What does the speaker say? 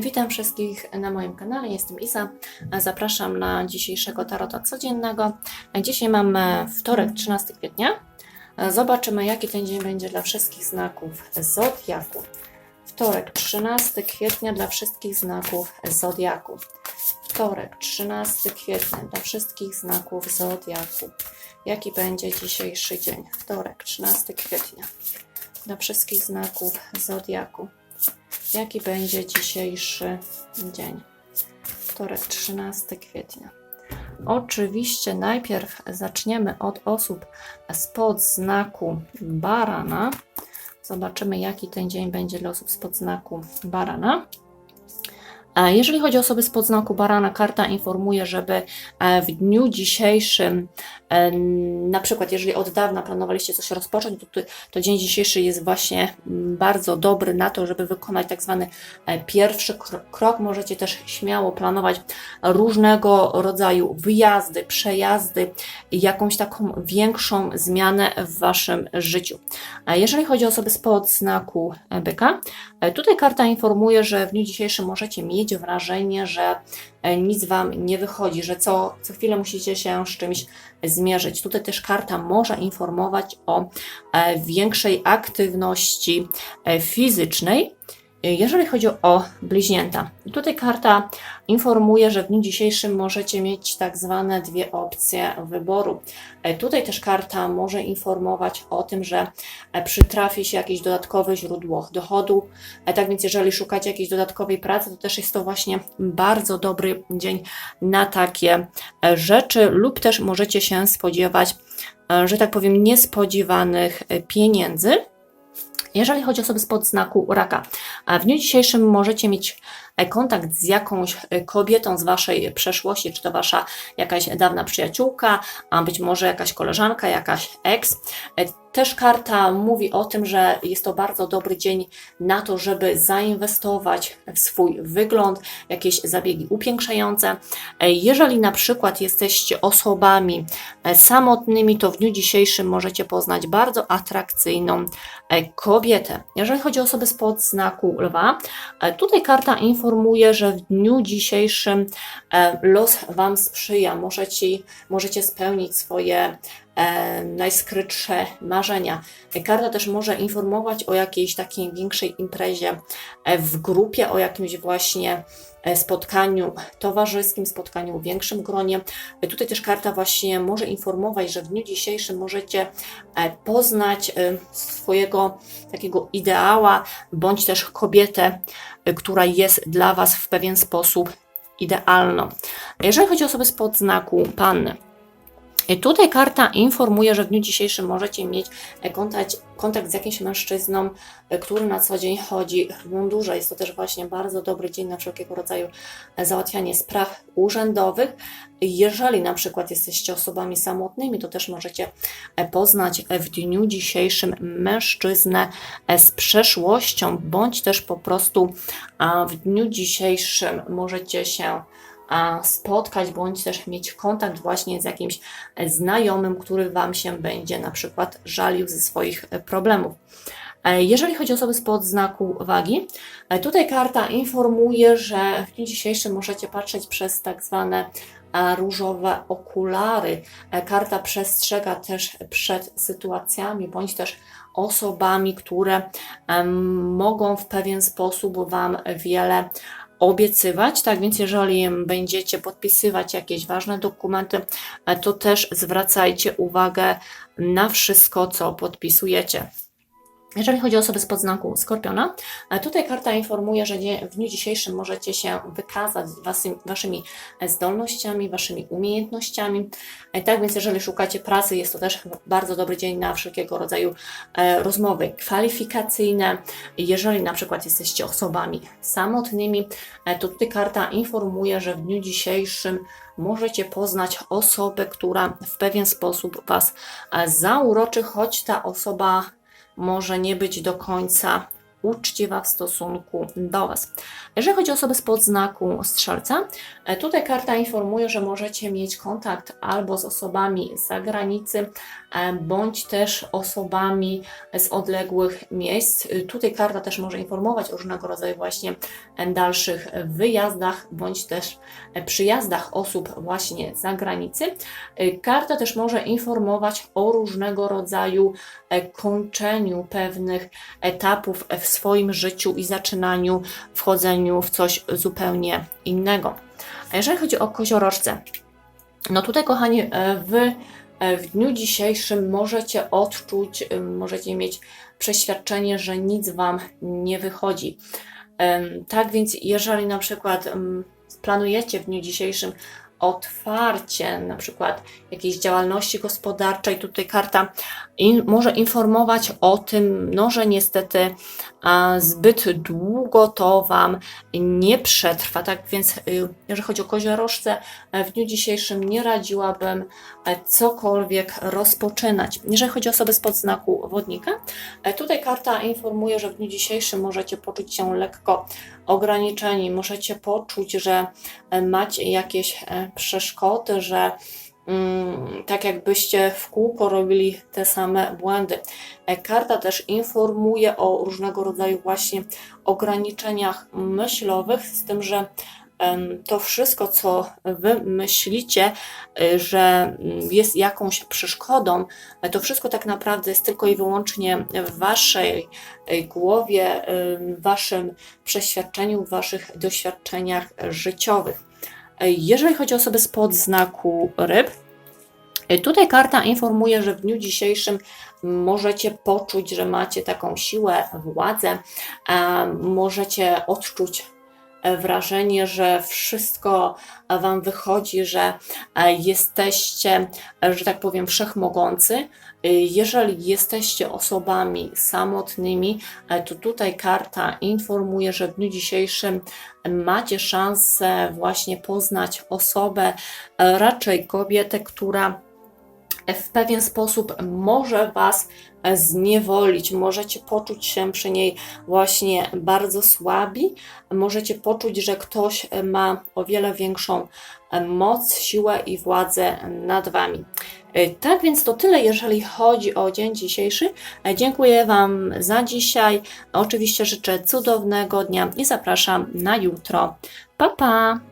Witam wszystkich na moim kanale, jestem Isa. Zapraszam na dzisiejszego tarota codziennego. Dzisiaj mamy wtorek, 13 kwietnia. Zobaczymy, jaki ten dzień będzie dla wszystkich znaków Zodiaku. Wtorek, 13 kwietnia dla wszystkich znaków Zodiaku. Wtorek, 13 kwietnia dla wszystkich znaków Zodiaku. Jaki będzie dzisiejszy dzień? Wtorek, 13 kwietnia dla wszystkich znaków Zodiaku. Jaki będzie dzisiejszy dzień? Wtorek, 13 kwietnia. Oczywiście najpierw zaczniemy od osób spod znaku barana. Zobaczymy, jaki ten dzień będzie dla osób spod znaku barana. E, Jeżeli chodzi o osoby spod znaku barana, karta informuje, żeby e, w dniu dzisiejszym, e, na przykład jeżeli od dawna planowaliście coś rozpocząć, to, to- dzień dzisiejszy jest właśnie bardzo dobry na to, żeby wykonać tak zwany pierwszy kro- krok. Możecie też śmiało planować różnego rodzaju wyjazdy, przejazdy, jakąś taką większą zmianę w Waszym życiu. Jeżeli chodzi o osoby spod znaku byka, tutaj karta informuje, że w dniu dzisiejszym możecie mieć wrażenie, że e, nic Wam nie wychodzi, że co, co chwilę musicie się z czymś zmierzyć. Tutaj też karta może informować o e, większej aktywności e, fizycznej. Jeżeli chodzi o bliźnięta, tutaj karta informuje, że w dniu dzisiejszym możecie mieć tak zwane dwie opcje wyboru. E, Tutaj też karta może informować o tym, że e, przytrafi się jakieś dodatkowe źródło dochodu. E, Tak więc, jeżeli szukacie jakiejś dodatkowej pracy, to też jest to właśnie bardzo dobry dzień na takie rzeczy, lub też możecie się spodziewać, że tak powiem, niespodziewanych pieniędzy. Jeżeli chodzi o osoby spod znaku raka, w dniu dzisiejszym możecie mieć kontakt z jakąś e, kobietą z waszej przeszłości, czy to wasza jakaś dawna przyjaciółka, a być może jakaś koleżanka, jakaś ex. E, Też karta mówi o tym, że jest to bardzo dobry dzień na to, żeby zainwestować w swój wygląd, jakieś zabiegi upiększające. E, Jeżeli na przykład jesteście osobami e, samotnymi, to w dniu dzisiejszym możecie poznać bardzo atrakcyjną e, kobietę. Jeżeli chodzi o osoby spod znaku lwa, e, tutaj karta informuje, że w dniu dzisiejszym e, los Wam sprzyja. Możecie, możecie spełnić swoje e, najskrytsze marzenia. Karta też może informować o jakiejś takiej większej imprezie e, w grupie, o jakimś właśnie e, spotkaniu towarzyskim, spotkaniu w większym gronie. E, Tutaj też karta właśnie może informować, że w dniu dzisiejszym możecie poznać swojego takiego ideała, bądź też kobietę, która jest dla Was w pewien sposób idealną. Jeżeli chodzi o osoby spod znaku panny, tutaj karta informuje, że w dniu dzisiejszym możecie mieć e, kontakt, kontakt z jakimś mężczyzną, e, który na co dzień chodzi w mundurze. Jest to też właśnie bardzo dobry dzień na wszelkiego rodzaju załatwianie spraw urzędowych. Jeżeli na przykład jesteście osobami samotnymi, to też możecie poznać w dniu dzisiejszym mężczyznę z przeszłością, bądź też po prostu w dniu dzisiejszym możecie się spotkać, bądź też mieć kontakt właśnie z jakimś znajomym, który Wam się będzie na przykład żalił ze swoich problemów. E, Jeżeli chodzi o osoby spod znaku wagi, e, tutaj karta informuje, że w dniu dzisiejszym możecie patrzeć przez tak zwane e, różowe okulary. Karta przestrzega też przed sytuacjami, bądź też osobami, które mogą w pewien sposób Wam wiele obiecywać. Tak więc, jeżeli będziecie podpisywać jakieś ważne dokumenty, to też zwracajcie uwagę na wszystko, co podpisujecie. Jeżeli chodzi o osoby spod znaku Skorpiona, e, tutaj karta informuje, że w dniu dzisiejszym możecie się wykazać waszymi zdolnościami, waszymi umiejętnościami. E, Tak więc, jeżeli szukacie pracy, jest to też bardzo dobry dzień na wszelkiego rodzaju e, rozmowy kwalifikacyjne. Jeżeli na przykład jesteście osobami samotnymi, e, to tutaj karta informuje, że w dniu dzisiejszym możecie poznać osobę, która w pewien sposób Was e, zauroczy, choć ta osoba może nie być do końca uczciwa w stosunku do Was. Jeżeli chodzi o osoby z podznaku strzelca, e, tutaj karta informuje, że możecie mieć kontakt albo z osobami z zagranicy, e, bądź też osobami z odległych miejsc. E, Tutaj karta też może informować o różnego rodzaju właśnie dalszych wyjazdach, bądź też przyjazdach osób właśnie z zagranicy. Karta też może informować o różnego rodzaju kończeniu pewnych etapów w swoim życiu i zaczynaniu, wchodzeniu w coś zupełnie innego. A jeżeli chodzi o koziorożce, no tutaj, kochani, e, wy e, w dniu dzisiejszym możecie odczuć, e, możecie mieć przeświadczenie, że nic Wam nie wychodzi. Tak więc, jeżeli na przykład em, planujecie w dniu dzisiejszym otwarcie na przykład jakiejś działalności gospodarczej, tutaj karta in, może informować o tym, no, że niestety a, zbyt długo to Wam nie przetrwa. Tak więc, y, jeżeli chodzi o koziorożce, w dniu dzisiejszym nie radziłabym e, cokolwiek rozpoczynać. Jeżeli chodzi o osoby spod znaku wodnika, e, tutaj karta informuje, że w dniu dzisiejszym możecie poczuć się lekko ograniczeni, możecie poczuć, że e, macie jakieś przeszkody, że mm, tak jakbyście w kółko robili te same błędy. E, Karta też informuje o różnego rodzaju właśnie ograniczeniach myślowych, z tym, że to wszystko, co wy myślicie, y, że mm, jest jakąś przeszkodą, e, to wszystko tak naprawdę jest tylko i wyłącznie w waszej głowie, w waszym przeświadczeniu, w waszych doświadczeniach życiowych. Jeżeli chodzi o osoby spod znaku ryb, tutaj karta informuje, że w dniu dzisiejszym możecie poczuć, że macie taką siłę, władzę, możecie odczuć wrażenie, że wszystko Wam wychodzi, że e, jesteście, że tak powiem, wszechmogący. E, Jeżeli jesteście osobami samotnymi, e, to tutaj karta informuje, że w dniu dzisiejszym macie szansę właśnie poznać osobę, raczej kobietę, która w pewien sposób może Was zniewolić, możecie poczuć się przy niej właśnie bardzo słabi, możecie poczuć, że ktoś ma o wiele większą moc, siłę i władzę nad Wami. Tak więc to tyle, jeżeli chodzi o dzień dzisiejszy. Dziękuję Wam za dzisiaj. Oczywiście życzę cudownego dnia i zapraszam na jutro. Pa, pa!